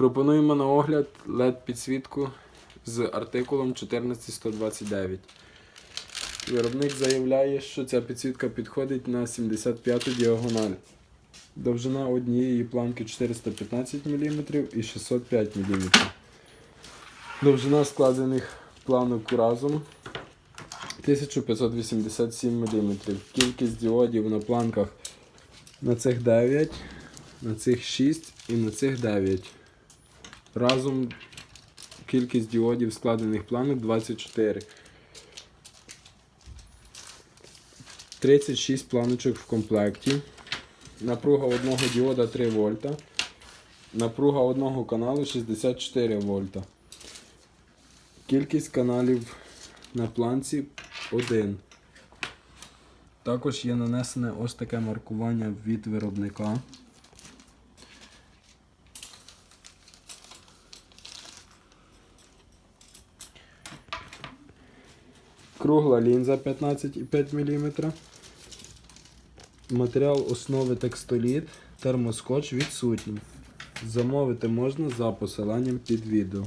Пропонуємо на огляд LED підсвітку з артикулом 14129. Виробник заявляє, що ця підсвітка підходить на 75 діагональ. Довжина однієї планки 415 мм і 605 мм. Довжина складених планок разом 1587 мм. Кількість діодів на планках на цих 9, на цих 6 і на цих 9. Разом кількість діодів складених планок 24. 36 планочок в комплекті. Напруга одного діода 3 вольта. Напруга одного каналу 64 вольта. Кількість каналів на планці 1. Також є нанесене ось таке маркування від виробника. Кругла лінза 15,5 мм. Матеріал основи текстоліт, термоскотч відсутній. Замовити можна за посиланням під відео.